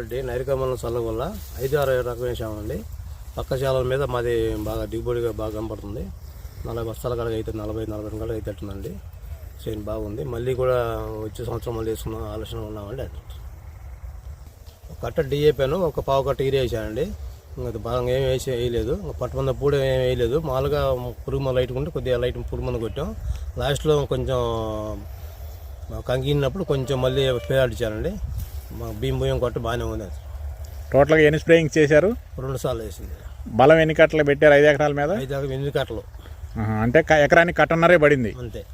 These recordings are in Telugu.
రెడ్డి నైరికమ్మలం చల్ల ఐదు ఆరు రకం వేసామండి పక్క శాలల మీద మాది బాగా దిగుబడిగా బాగా కనపడుతుంది. నలభై బస్తాల కాడగా అయితే నలభై నలభై రెండు కాడగా అయితే అట్టుందండి చేను బాగుంది. మళ్ళీ కూడా వచ్చే సంవత్సరం మళ్ళీ వేసుకున్న ఆలోచన ఉన్నామండి ఒక కట్ట డిఏపాను ఒక పావు కట్ట ఈరే వేసానండి. ఇంకా బాగా ఏం వేసి వేయలేదు. ఇంకా పట్టుమంద పూడ ఏం వేయలేదు. మామూలుగా పురుగు మంద లైట్ ఉంటే కొద్దిగా లైట్ పురుగు మంద కొట్టాం. లాస్ట్లో కొంచెం కంగినప్పుడు కొంచెం మళ్ళీ పేరాడిచ్చానండి మా భీమ్ భూయం కొట్ట బాగానే ఉంది టోటల్గా ఎన్ని స్ప్రేయింగ్ చేశారు? రెండు సార్లు వేసింది. బలం ఎన్ని కట్టలు పెట్టారు ఐదు ఎకరాల మీద? ఐదు ఎనిమిది కట్టలు. అంటే ఎకరానికి కట్టన్నరే పడింది. అంతే.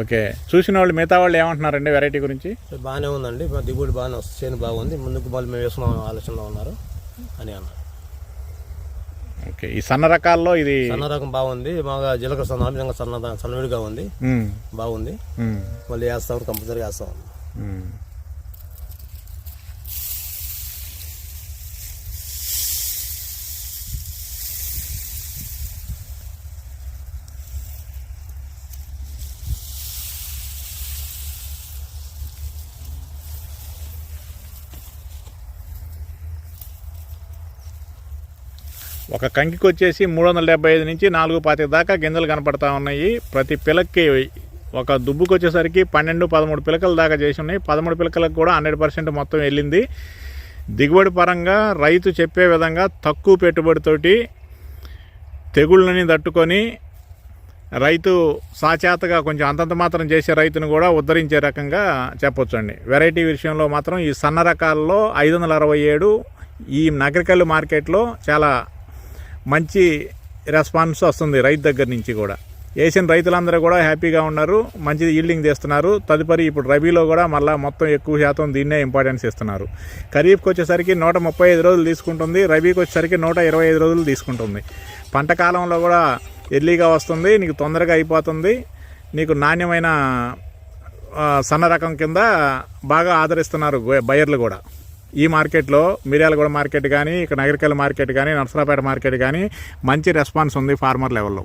ఓకే. చూసిన వాళ్ళు మిగతా వాళ్ళు ఏమంటున్నారండి వెరైటీ గురించి? బాగానే ఉందండి. మా దిగుబడి బాగానే వస్తుంది. చేను బాగుంది. ముందుకు మళ్ళీ మేము వేసుకున్నాం ఆలోచనలో ఉన్నారు అని అన్నారు. ఓకే. ఈ సన్న రకాల్లో ఇది సన్న రకం బాగుంది. బాగా జీలకర్ర సన్న విధంగా సన్న సన్నవిడిగా ఉంది. బాగుంది. మళ్ళీ వేస్తాం కంపల్సరీ వేస్తాం. ఒక కంకికి వచ్చేసి మూడు వందల డెబ్బై ఐదు నుంచి నాలుగు పాతిక దాకా గింజలు కనపడతా ఉన్నాయి. ప్రతి పిలక్కి ఒక దుబ్బుకి వచ్చేసరికి పన్నెండు పదమూడు పిలకల దాకా చేసి ఉన్నాయి. పదమూడు పిలకలకు కూడా హండ్రెడ్ పర్సెంట్ మొత్తం వెళ్ళింది. దిగుబడి పరంగా రైతు చెప్పే విధంగా తక్కువ పెట్టుబడితోటి తెగుళ్ళని తట్టుకొని రైతు సాచేతగా కొంచెం అంతంత మాత్రం చేసే రైతును కూడా ఉద్ధరించే రకంగా చెప్పొచ్చండి. వెరైటీ విషయంలో మాత్రం ఈ సన్న రకాల్లో ఐదు వందల అరవై ఏడు ఈ నగరికల్లు మార్కెట్లో చాలా మంచి రెస్పాన్స్ వస్తుంది రైతు దగ్గర నుంచి కూడా. వేసిన రైతులందరూ కూడా హ్యాపీగా ఉన్నారు మంచి ఈల్డింగ్ తీస్తున్నారు తదుపరి ఇప్పుడు రబీలో కూడా మళ్ళీ మొత్తం ఎక్కువ శాతం దీన్నే ఇంపార్టెన్స్ ఇస్తున్నారు. ఖరీఫ్కి వచ్చేసరికి నూట ముప్పై ఐదు రోజులు తీసుకుంటుంది రబీకి వచ్చేసరికి నూట ఇరవై ఐదు రోజులు తీసుకుంటుంది. పంట కాలంలో కూడా ఎర్లీగా వస్తుంది నీకు తొందరగా అయిపోతుంది. నీకు నాణ్యమైన సన్న రకం కింద బాగా ఆదరిస్తున్నారు బయర్లు కూడా. ఈ మార్కెట్లో మిర్యాలగూడ మార్కెట్ కానీ ఇక్కడ నగరికల్ మార్కెట్ కానీ నర్సరాపేట మార్కెట్ కానీ మంచి రెస్పాన్స్ ఉంది ఫార్మర్ లెవెల్లో.